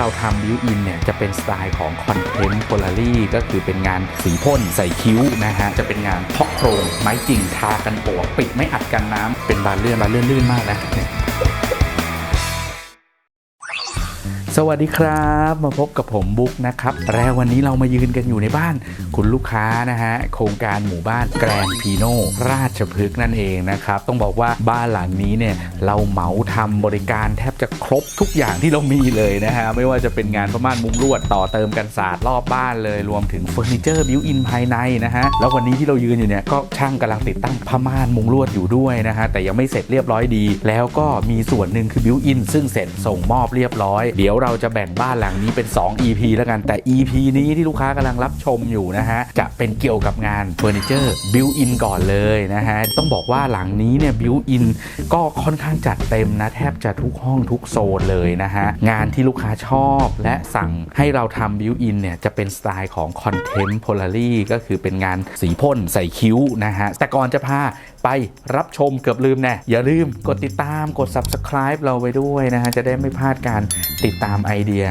เราทำบิวอินเนี่ยจะเป็นสไตล์ของคอนเทนต์โพลารีก็คือเป็นงานสีพ่นใส่คิ้วนะฮะ จะเป็นงานพอกโครง ไม้จริงทากันปวกปิดไม่อัดกันน้ำเป็นบานเลื่อนบานเลื่อนลื่นมากนะ สวัสดีครับ มาพบกับผมบุ๊กนะครับแล้ววันนี้เรามายืนกันอยู่ในบ้าน คุณลูกค้านะฮะโครงการหมู่บ้านแกรนพีโนราชพฤกษ์นั่นเองนะครับ ต้องบอกว่าบ้านหลังนี้เนี่ยเราเหมาทำบริการแทบจะครบทุกอย่างที่เรามีเลยนะฮะไม่ว่าจะเป็นงานผ้าม่านมุงลวดต่อเติมกันศาสตร์รอบบ้านเลยรวมถึงเฟอร์นิเจอร์บิวอินภายในนะฮะแล้ววันนี้ที่เรายืนอยู่เนี่ยก็ช่างกำลังติดตั้งผ้าม่านมุงลวดอยู่ด้วยนะฮะแต่ยังไม่เสร็จเรียบร้อยดี แล้วก็มีส่วนหนึ่งคือบิวอินซึ่งเสร็จส่งมอบเรียบร้อยเดี๋ยวเราจะแบ่งบ้านหลังนี้เป็น 2 EP แล้วกันแต่ EP นี้ที่ลูกค้ากำลังรับชมอยู่นะฮะ จะเป็นเกี่ยวกับงานเฟอร์นิเจอร์บิวอินก่อนเลยนะฮะ ต้องบอกว่าหลังนี้เนี่ยบิวอินก็ค่อนข้างจัดเต็มนะ แทบจะทุกห้องทุกโซนเลยนะฮะ งานที่ลูกค้าชอบและสั่งให้เราทำบิวอินเนี่ยจะเป็นสไตล์ของคอนเทนต์โพลารีก็คือเป็นงานสีพ่นใส่คิ้วนะฮะแต่ก่อนจะพา ไปรับชมเกือบลืมแน่อย่าลืมกดติดตามกด subscribe เราไว้ด้วยนะฮะ จะได้ไม่พลาดการติดตามไอเดีย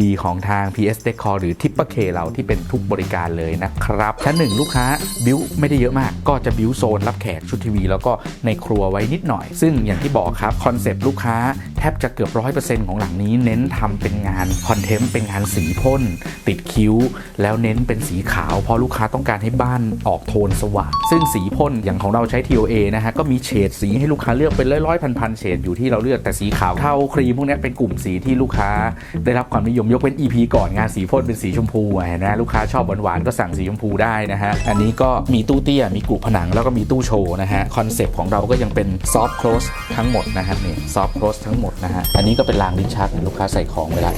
ดีๆ ของทาง PS Decor หรือ t i p p e r K เราที่เป็นทุกบริการเลยนะครับ ชั้นหนึ่งลูกค้าบิวไม่ได้เยอะมาก ก็จะบิวโซนรับแขกชุดทีวี แล้วก็ในครัวไว้นิดหน่อย ซึ่งอย่างที่บอกครับ คอนเซปต์ลูกค้าแทบจะเกือบ100%ของหลังนี้ เน้นทำเป็นงานคอนเทมต์เป็นงานสีพ่นติดคิ้ว แล้วเน้นเป็นสีขาวเพราะลูกค้าต้องการให้บ้านออกโทนสว่างซึ่งสีพ่นอย่างของเราใช้ TOA นะฮะก็มีเฉดสีให้ลูกค้าเลือกเป็นร้อยๆพันๆเฉดอยู่ที่เราเลือกแต่สีขาวเทาครีมพวกนี้เป็นกลุ่มสีที่ลูกค้า ได้รับความนิยมยกเป็น EP ก่อนงานสีพ่นเป็นสีชมพูนะลูกค้าชอบหวานๆก็สั่งสีชมพูได้นะฮะอันนี้ก็มีตู้เตี้ยมีกรุผนังแล้วก็มีตู้โชว์นะฮะคอนเซปต์ของเราก็ยังเป็นซอฟต์ close ทั้งหมดนะฮะนี่ซอฟต์ close ทั้งหมดนะฮะอันนี้ก็เป็นรางลิ้นชักลูกค้าใส่ของเวลา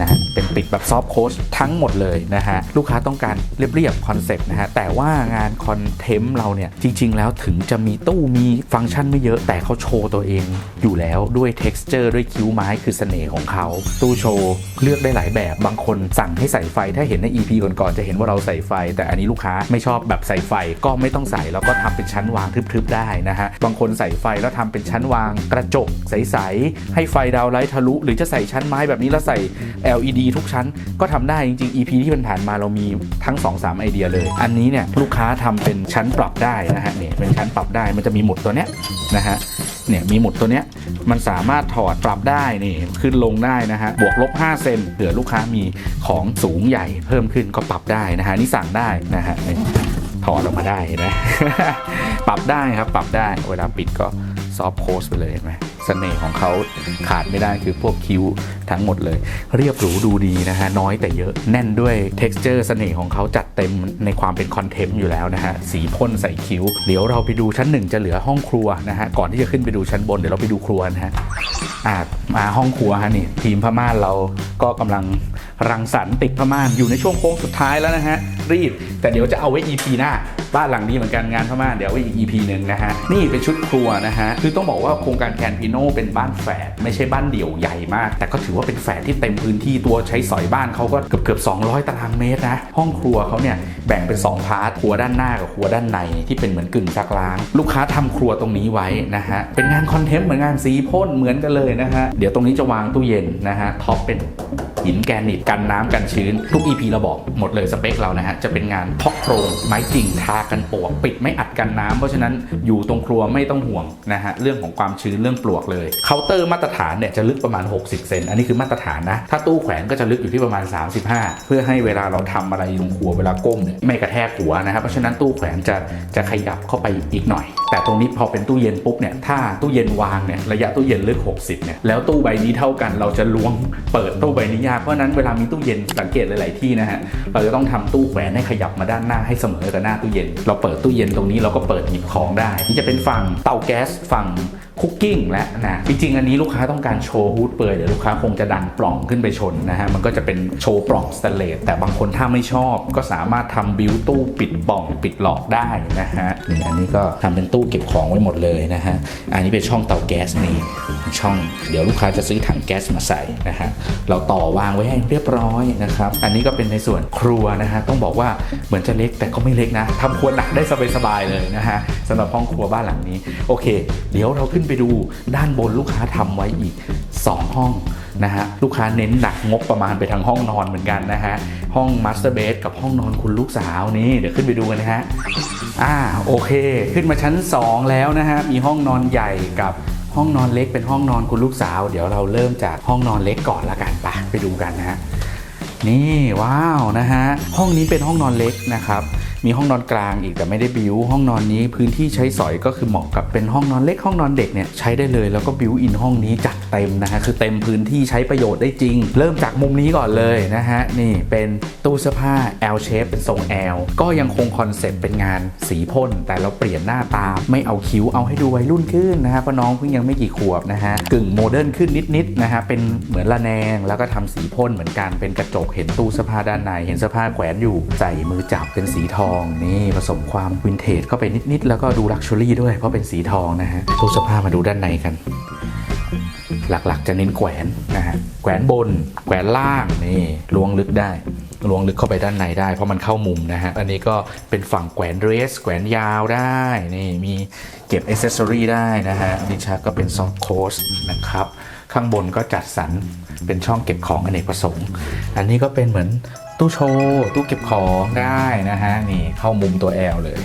นะฮะเป็นปิดแบบซอฟต์ close ทั้งหมดเลยนะฮะลูกค้าต้องการเรียบๆคอนเซปต์นะฮะแต่ว่างานคอนเทมเราเนี่ยจริง ๆ แล้วถึงจะะมีตู้มีฟังก์ชันไม่เยอะ แต่เขาโชว์ตัวเองอยู่แล้วด้วย texture ด้วยคิ้วไม้คือเสน่ห์ของเขา ตู้โชว์เลือกได้หลายแบบบางคนสั่งให้ใส่ไฟถ้าเห็นใน EP ก่อนๆจะเห็นว่าเราใส่ไฟ แต่อันนี้ลูกค้าไม่ชอบแบบใส่ไฟก็ไม่ต้องใส่แล้วก็ทำเป็นชั้นวางทึบๆได้นะฮะบางคนใส่ไฟแล้วทำเป็นชั้นวางกระจกใสๆให้ไฟดาวไลท์ทะลุ หรือจะใส่ชั้นไม้แบบนี้แล้วใส่ LED ทุกชั้นก็ทำได้จริงๆ EP ที่ผ่านมาเรามีทั้ง 2-3 ไอเดียเลย อันนี้เนี่ยลูกค้าทำเป็นชั้นปรับได้นะฮะเนี่ยเป็นชั้นปรับได้มันจะมีหมุดตัวเนี้ยนะฮะเนี่ยมีหมุดตัวเนี้ยมันสามารถถอดปรับได้นี่ขึ้นลงได้นะฮะบวกลบ5เซนเผื่อลูกค้ามีของสูงใหญ่เพิ่มขึ้นก็ปรับได้นะฮะนี่สั่งได้นะฮะถอดออกมาได้นะ ปรับได้ครับปรับได้เวลาปิดก็ซอฟโคสไปเลยเห็นไหม สน่ห์ของเขาขาดไม่ได้คือพวกคิ้วทั้งหมดเลย เรียบหรูดูดีนะฮะน้อยแต่เยอะแน่นด้วย t e x t อร์เสน่ห์ของเขาจัดเต็มในความเป็นคอนเทมต์อยู่แล้วนะฮะสีพ่นใส่คิ้ว เดี๋ยวเราไปดูชั้นหนึ่งจะเหลือห้องครัวนะฮะก่อนที่จะขึ้นไปดูชั้นบนเดี๋ยวเราไปดูครัวนะฮะอ่ามาห้องครัวฮะนี่ทีมพม่านเราก็กำลังรังสรรค์ติดพม่านอยู่ในช่วงโค้งสุดท้ายแล้วนะฮะรีบ แต่เดี๋ยวจะเอาไว้ EP หน้าบ้านหลังนี้เหมือนกันงานพม่านเดี๋ยวไว้อีก EP หนึ่งนะฮะนี่เป็นชุดครัวนะฮะคือต้องบอกว่าโครงการแคนพีโนเป็นบ้านแฝดไม่ใช่บ้านเดี่ยวใหญ่มาก แต่ก็ถือว่าเป็นแฝดที่เต็มพื้นที่ตัวใช้สอยบ้านเขาก็เกือบเกือบ200 ตารางเมตรนะห้องครัวเขาเนี่ยแบ่งเป็น 2 พาร์ทครัวด้านหน้ากับครัวด้านในที่เป็นเหมือนกึ่งซักล้าง ลูกค้าทำครัวตรงนี้ไว้นะฮะเป็นงานคอนเทนต์เหมือนงานสีพ่นเหมือนกันเลยนะฮะเดี๋ยวตรงนี้จะวางตู้เย็นนะฮะท็อปเป็นหินแกรนิตกันน้ำกันชื้น ทุก EP เราบอกหมดเลยสเปคเรานะฮะ จะเป็นงานเพาะโครงไม้จริงทากันปลวก ปิดไม่อัดกันน้ำเพราะฉะนั้นอยู่ตรงครัวไม่ต้องห่วงนะฮะ เรื่องของความชื้นเรื่องปลวกเลยเคาน์เตอร์มาตรฐานเนี่ยจะลึกประมาณ 60 เซนอันนี้คือมาตรฐานนะถ้าตู้แขวนก็จะลึกอยู่ที่ประมาณ 35 เพื่อให้เวลาเราทำอะไรลงครัวเวลาก้มเนี่ยไม่กระแทกหัวนะครับเพราะฉะนั้นตู้แขวนจะจะขยับเข้าไปอีกหน่อย แต่ตรงนี้พอเป็นตู้เย็นปุ๊บเนี่ยถ้าตู้เย็นวางเนี่ยระยะตู้เย็นลึก 60เนี่ยแล้วตู้ใบนี้เท่ากันเราจะล้วงเปิดตู้ใบนี้ยากเพราะนั้นเวลามีตู้เย็นสังเกตหลาย ๆ ที่นะฮะเราจะต้องทำตู้แขวนให้ขยับมาด้านหน้าให้เสมอกับหน้าตู้เย็น เราเปิดตู้เย็นตรงนี้เราก็เปิดหยิบของได้ นี่จะเป็นฝั่งเตาแก๊สฝั่งคุกกิ้งและนะจริงๆ อันนี้ลูกค้าต้องการโชว์ฮูดเปยเดี๋ยวลูกค้าคงจะดันปล่องขึ้นไปชนนะฮะมันก็จะเป็นโชว์ปล่องสแตเลสแต่บางคนถ้าไม่ชอบก็สามารถทำบิวตู้ปิดปล่องปิดหลอกได้นะฮะนี่อันนี้ก็ทำเป็นตู้เก็บของไว้หมดเลยนะฮะอันนี้เป็นช่องเตาแก๊สนี่ช่องเดี๋ยวลูกค้าจะซื้อถังแก๊สมาใส่นะฮะเราต่อวางไว้ให้เรียบร้อยนะครับอันนี้ก็เป็นในส่วนครัวนะฮะต้องบอกว่าเหมือนจะเล็กแต่ก็ไม่เล็กนะทำครัวหนักได้สบายๆเลยนะฮะสำหรับห้องครัวบ้านหลังนี้โอเค เดี๋ยวเราขึ้นไปดูด้านบนลูกค้าทำไว้อีก 2 ห้องนะฮะลูกค้าเน้นหนักงบประมาณไปทางห้องนอนเหมือนกันนะฮะห้องมาสเตอร์เบดกับห้องนอนคุณลูกสาวนี่เดี๋ยวขึ้นไปดูกันนะฮะอ่าโอเค ขึ้นมาชั้น 2 แล้วนะฮะมีห้องนอนใหญ่กับห้องนอนเล็กเป็นห้องนอนคุณลูกสาว เดี๋ยวเราเริ่มจากห้องนอนเล็กก่อนละกันไปไปดูกันนะฮะนี่ว้าวนะฮะห้องนี้เป็นห้องนอนเล็กนะครับ มีห้องนอนกลางอีกแต่ไม่ได้บิวห้องนอนนี้พื้นที่ใช้สอยก็คือเหมาะกับเป็นห้องนอนเล็กห้องนอนเด็กเนี่ยใช้ได้เลยแล้วก็บิวอินห้องนี้จัด เต็มนะฮะคือเต็มพื้นที่ใช้ประโยชน์ได้จริง เริ่มจากมุมนี้ก่อนเลยนะฮะนี่เป็นตู้เสื้อผ้า L shape เป็นทรง L ก็ยังคงคอนเซ็ปต์เป็นงานสีพ่น แต่เราเปลี่ยนหน้าตาไม่เอาคิ้วเอาให้ดูวัยรุ่นขึ้นนะฮะเพราะน้องเพิ่งยังไม่กี่ขวบนะฮะกึ่งโมเดิร์นขึ้นนิดๆนะฮะเป็นเหมือนละแนงแล้วก็ทำสีพ่นเหมือนกันเป็นกระจกเห็นตู้เสื้อผ้าด้านในเห็นเสื้อผ้าแขวนอยู่ใส่มือจับเป็นสีทองนี่ผสมความวินเทจเข้าไปนิดๆแล้วก็ดูลักชัวรี่ด้วยเพราะเป็นสีทองนะฮะตู้เสื้อผ้ามาดูด้านในกัน หลักๆ จะเน้นแขวนนะฮะแขวนบน แขวนล่างนี่ล้วงลึกได้ล้วงลึกเข้าไปด้านในได้เพราะมันเข้ามุมนะฮะ อันนี้ก็เป็นฝั่งแขวนเรส แขวนยาวได้นี่มีเก็บอ c เซสซอรีได้นะฮะดิชาร์ก็เป็นซอฟโคสนะครับ ข้างบนก็จัดสรรเป็นช่องเก็บของอเนกประสงค์ อันนี้ก็เป็นเหมือนตู้โชว์ตู้เก็บของได้นะฮะนี่เข้ามุมตัว L เลย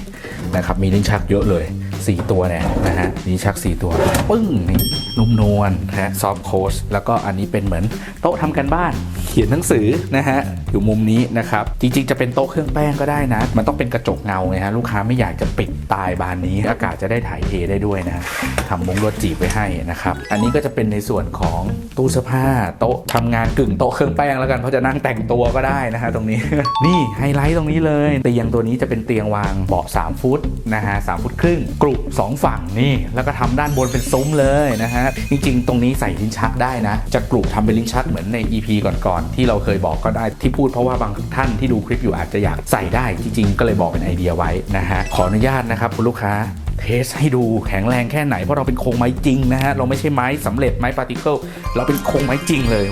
นะครับมีลิ้นชักเยอะเลย 4 ตัวเนี่ยนะฮะลิ้นชัก 4 ตัวปึ้งนี่นุ่มนวลนะฮะซอฟโคสแล้วก็อันนี้เป็นเหมือนโต๊ะทำกันบ้าน เขียนหนังสือนะฮะอยู่มุมนี้นะครับ จริงๆ จะเป็นโต๊ะเครื่องแป้งก็ได้นะ มันต้องเป็นกระจกเงาไงฮะลูกค้าไม่อยากจะปิดตายบานนี้ อากาศจะได้ถ่ายเทได้ด้วยนะทำมุ้งลวดจีบไว้ให้นะครับ อันนี้ก็จะเป็นในส่วนของตู้เสื้อผ้าโต๊ะทำงานกึ่งโต๊ะเครื่องแป้งแล้วกันเพราะจะนั่งแต่งตัวก็ได้นะฮะตรงนี้นี่ไฮไลท์ตรงนี้เลยเตียงตัวนี้จะเป็นเตียงวางเบาะ3ฟุตนะฮะ3ฟุตครึ่งกรุสองฝั่งนี่ แล้วก็ทำด้านบนเป็นซุ้มเลยนะฮะ จริงๆ ตรงนี้ใส่ลิ้นชักได้นะ จะกรุทำเป็นลิ้นชักเหมือนใน EP ก่อนๆ ที่เราเคยบอกก็ได้ที่พูดเพราะว่าบางท่านที่ดูคลิปอยู่อาจจะอยากใส่ได้ จริงๆ ก็เลยบอกเป็นไอเดียไว้นะฮะ ขออนุญาตนะครับคุณลูกค้าเทสให้ดูแข็งแรงแค่ไหน เพราะเราเป็นโครงไม้จริงนะฮะ เราไม่ใช่ไม้สำเร็จไม้ปาร์ติเคิลเราเป็นโครงไม้จริงเลย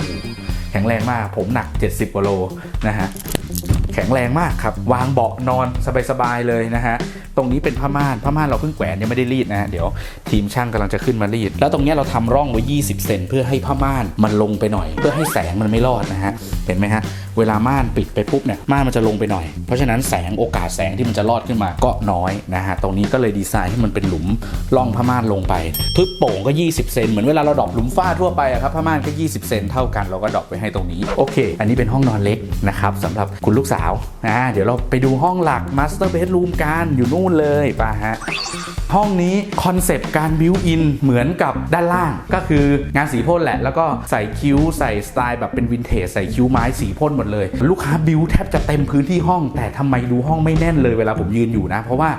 แข็งแรงมากผมหนัก 70กว่าโลนะฮะ แข็งแรงมากครับ วางเบาะนอนสบายๆเลยนะฮะ ตรงนี้เป็นผ้าม่าน ผ้าม่านเราเพิ่งแขวนยังไม่ได้รีดนะฮะ เดี๋ยวทีมช่างกำลังจะขึ้นมารีด แล้วตรงนี้เราทำร่องไว้ 20 เซนเพื่อให้ผ้าม่านมันลงไปหน่อย เพื่อให้แสงมันไม่รอดนะฮะ เห็นไหมฮะ เวลาม่านปิดไปปุ๊บเนี่ยม่านมันจะลงไปหน่อย เพราะฉะนั้นแสงโอกาสแสงที่มันจะรอดขึ้นมาก็น้อยนะฮะตรงนี้ก็เลยดีไซน์ให้มันเป็นหลุมร่องผ้าม่านลงไปทึบโป่งก็ 20 เซนเหมือนเวลาเราดรอปหลุมฝ้าทั่วไปอะครับผ้าม่านก็ 20 เซนเท่ากันเราก็ดรอปไว้ให้ตรงนี้โอเค อันนี้เป็นห้องนอนเล็กนะครับสำหรับคุณลูกสาวนะเดี๋ยวเราไปดูห้องหลัก Master Bedroom กันอยู่นู่นเลยไป่ะฮะห้องนี้คอนเซปต์การบิวอินเหมือนกับด้านล่างก็คืองานสีพ่นแหละ แล้วก็ใส่คิ้วใส่สไตล์แบบเป็นวินเทจใส่คิ้วไม้สีพ่นหมดเลย ลูกค้าบิวแทบจะเต็มพื้นที่ห้อง แต่ทำไมดูห้องไม่แน่นเลยเวลาผมยืนอยู่นะ เพราะว่า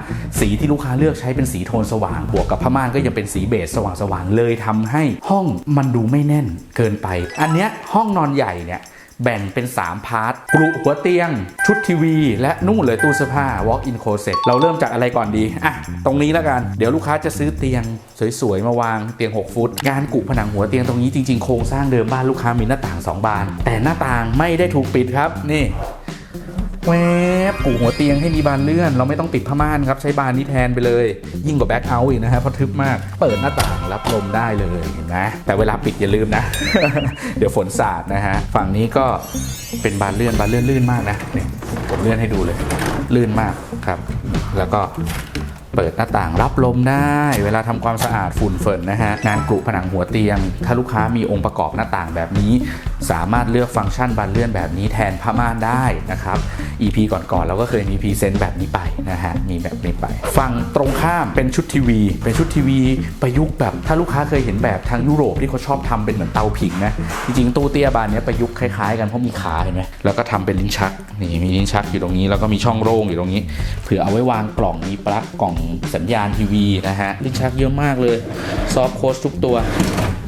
สีที่ลูกค้าเลือกใช้เป็นสีโทนสว่าง บวกกับผ้าม่านก็ยังเป็นสีเบสสว่างๆเลยทำให้ห้องมันดูไม่แน่นเกินไป อันเนี้ยห้องนอนใหญ่เนี่ย แบ่งเป็น 3 พาร์ทกรุหัวเตียง ชุดทีวี และนู่นเลยตู้เสื้อผ้า walk in closet เราเริ่มจากอะไรก่อนดี อะ ตรงนี้แล้วกัน เดี๋ยวลูกค้าจะซื้อเตียง สวย ๆ มาวางเตียง 6 ฟุต งานกุผนังหัวเตียงตรงนี้จริง ๆ โครงสร้างเดิมบ้านลูกค้ามีหน้าต่าง 2 บาน แต่หน้าต่างไม่ได้ถูกปิดครับ นี่ แวบกูหัวเตียงให้มีบานเลื่อน เราไม่ต้องติดผ้าม่านครับใช้บานนี้แทนไปเลย ยิ่งกว่าแบ็คเอาท์อีกนะฮะเพราะทึบมาก เปิดหน้าต่างรับลมได้เลยเห็นไหมแต่เวลาปิดอย่าลืมนะ เดี๋ยวฝนสาดนะฮะฝั่งนี้ก็เป็นบานเลื่อนบานเลื่อนลื่นมากนะนี่ผมเลื่อนให้ดูเลย ลื่นมากครับ แล้วก็เปิดหน้าต่างรับลมได้ เวลาทำความสะอาดฝุ่นเฟินนะฮะงานกรุผนังหัวเตียง ถ้าลูกค้ามีองค์ประกอบหน้าต่างแบบนี้สามารถเลือกฟังก์ชันบานเลื่อนแบบนี้แทนผ้าม่านได้นะครับ EP ก่อนๆเราก็เคยมีพรีเซนต์แบบนี้ไปนะฮะมีแบบนี้ไป ฝั่งตรงข้ามเป็นชุดทีวี เป็นชุดทีวีประยุกต์แบบถ้าลูกค้าเคยเห็นแบบทางยุโรปที่เขาชอบทำเป็นเหมือนเตาผิงนะจริงๆตู้เตี้ยบานนี้ประยุกต์คล้ายๆกันเพราะมีขาเห็นไหมแล้วก็ทำเป็นลิ้นชักนี่มีลิ้นชักอยู่ตรงนี้แล้วก็มีช่องโล่งอยู่ตรงนี้เผื่อเอาไว้วางกล่องมีปลั๊กกล่องสัญญาณทีวีนะฮะลิ้นชักเยอะมากเลยซอฟโค้ชทุกตัว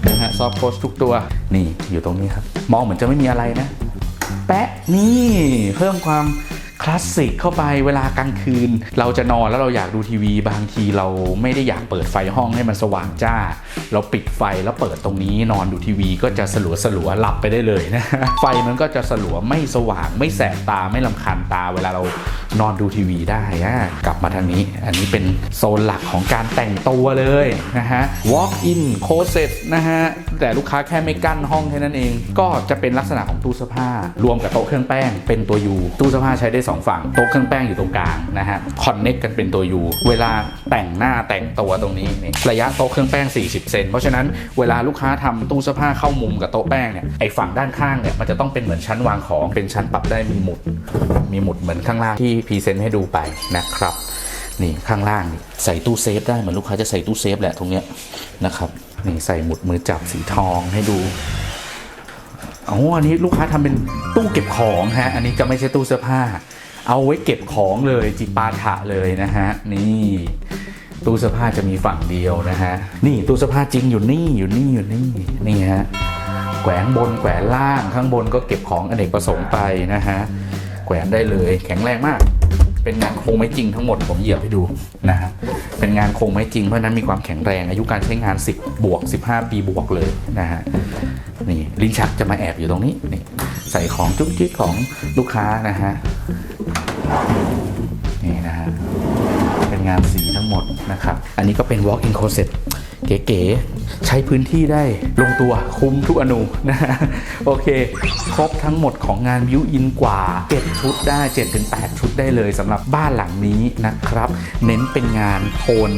นะฮะซอฟโคสทุกตัวนี่อยู่ตรงนี้ครับ มองเหมือนจะไม่มีอะไรนะ แปะนี่เพิ่มความ คลาสสิกเข้าไปเวลากลางคืน เราจะนอนแล้วเราอยากดูทีวี บางทีเราไม่ได้อยากเปิดไฟห้องให้มันสว่างจ้า เราปิดไฟแล้วเปิดตรงนี้นอนดูทีวีก็จะสลัวสลัวหลับไปได้เลยนะไฟมันก็จะสลัวไม่สว่าง ไม่แสบตาไม่ลำคาญตา เวลาเรานอนดูทีวีได้อะกลับมาทางนี้ อันนี้เป็นโซนหลักของการแต่งตัวเลยนะฮะ walk in closet นะฮะ แต่ลูกค้าแค่ไม่กั้นห้องแค่นั้นเอง ก็จะเป็นลักษณะของตู้เสื้อผ้ารวมกับโต๊ะเครื่องแป้งเป็นตัว U ตู้เสื้อผ้าใช้ได้สองฝั่งโต๊ะเครื่องแป้งอยู่ตรงกลางนะฮะคอนเน็กกันเป็นตัว U เวลาแต่งหน้าแต่งตัวตรงนี้นี่ระยะโต๊ะเครื่องแป้ง 40 เซนเพราะฉะนั้นเวลาลูกค้าทำตู้เสื้อผ้าเข้ามุมกับโต๊ะแป้งเนี่ยไอฝั่งด้านข้างเนี่ยมันจะต้องเป็นเหมือนชั้นวางของเป็นชั้นปรับได้มีหมุด มีหมุดเหมือนข้างล่างที่พรีเซนต์ให้ดูไปนะครับนี่ข้างล่างใส่ตู้เซฟได้เหมือนลูกค้าจะใส่ตู้เซฟแหละตรงเนี้ยนะครับนี่ใส่หมุดมือจับสีทองให้ดู อ๋ออันนี้ลูกค้าทำเป็นตู้เก็บของฮะ อันนี้จะไม่ใช่ตู้เสื้อผ้า เอาไว้เก็บของเลยจิปาถะเลยนะฮะ นี่ตู้เสื้อผ้าจะมีฝั่งเดียวนะฮะ นี่ตู้เสื้อผ้าจริงอยู่นี่อยู่นี่อยู่นี่นี่ฮะแขวนบนแขวนล่างข้างบนก็เก็บของอเนกประสงค์ไปนะฮะแขวนได้เลยแข็งแรงมาก เป็นงานโครงไม้จริงทั้งหมดผมเหยียบให้ดูนะฮะเป็นงานโครงไม้จริงเพราะนั้นมีความแข็งแรงอายุการใช้งาน 10 บวก 15 ปีบวกเลยนะฮะ ลิ้นชักจะมาแอบอยู่ตรงนี้นี่ใส่ของจุ๊กจิ๊กของลูกค้านะฮะนี่นะฮะเป็นงานสีทั้งหมดนะครับ อันนี้ก็เป็น walk in closet เก๋ๆ ใช้พื้นที่ได้ลงตัวคุ้มทุกอนูนะฮะโอเค ครบทั้งหมดของงานวิวอินกว่า 7 ชุดได้ 7-8 ชุดได้เลยสำหรับบ้านหลังนี้นะครับ เน้นเป็นงานโทน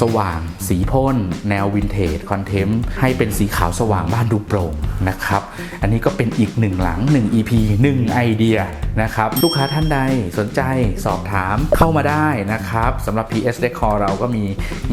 สว่าง สีพ่น แนววินเทจคอนเทมต์ให้เป็นสีขาวสว่างบ้านดูโปร่งนะครับ อันนี้ก็เป็นอีกหนึ่งหลัง 1 EP 1 ไอเดียนะครับ ลูกค้าท่านใดสนใจสอบถามเข้ามาได้นะครับสำหรับ PS Decor เราก็มี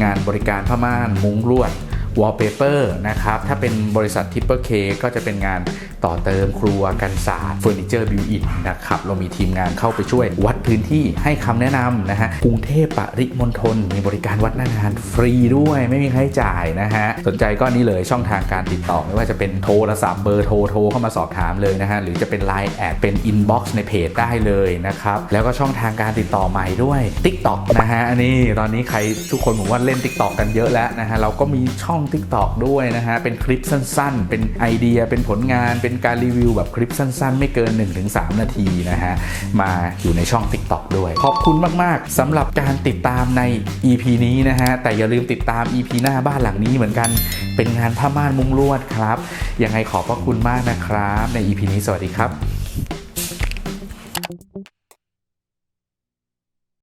งานบริการผ้าม่านมุ้งลวด wallpaper นะครับ ถ้าเป็นบริษัท Triple K ก็จะเป็นงานต่อเติมครัวกันศาสตร์เฟอร์นิเจอร์บิวอินนะครับ เรามีทีมงานเข้าไปช่วยวัดพื้นที่ให้คำแนะนำนะฮะ กรุงเทพปริมณฑลมีบริการวัดหน้างานฟรีด้วยไม่มีค่าใช้จ่ายนะฮะ สนใจก็นี่เลยช่องทางการติดต่อ ไม่ว่าจะเป็นโทรศัพท์เบอร์โทรโทรเข้ามาสอบถามเลยนะฮะ หรือจะเป็น Line แอดเป็น Inbox ในเพจได้เลยนะครับ แล้วก็ช่องทางการติดต่อใหม่ด้วย TikTok นะฮะอันนี้ตอนนี้ใครทุกคนผมว่าเล่น TikTok กันเยอะแล้วนะฮะเราก็มีช่อง TikTok ด้วยนะฮะ เป็นคลิปสั้นๆ เป็นไอเดีย เป็นผลงาน เป็นการรีวิวแบบคลิปสั้นๆ ไม่เกิน 1-3 นาทีนะฮะ มาอยู่ในช่อง TikTok ด้วย ขอบคุณมากๆสำหรับการติดตามใน EP นี้นะฮะ แต่อย่าลืมติดตาม EP หน้าบ้านหลังนี้เหมือนกัน เป็นงานผ้าม่านมุ้งลวดครับ ยังไงขอบพระคุณมากนะครับ ใน EP นี้สวัสดีครับ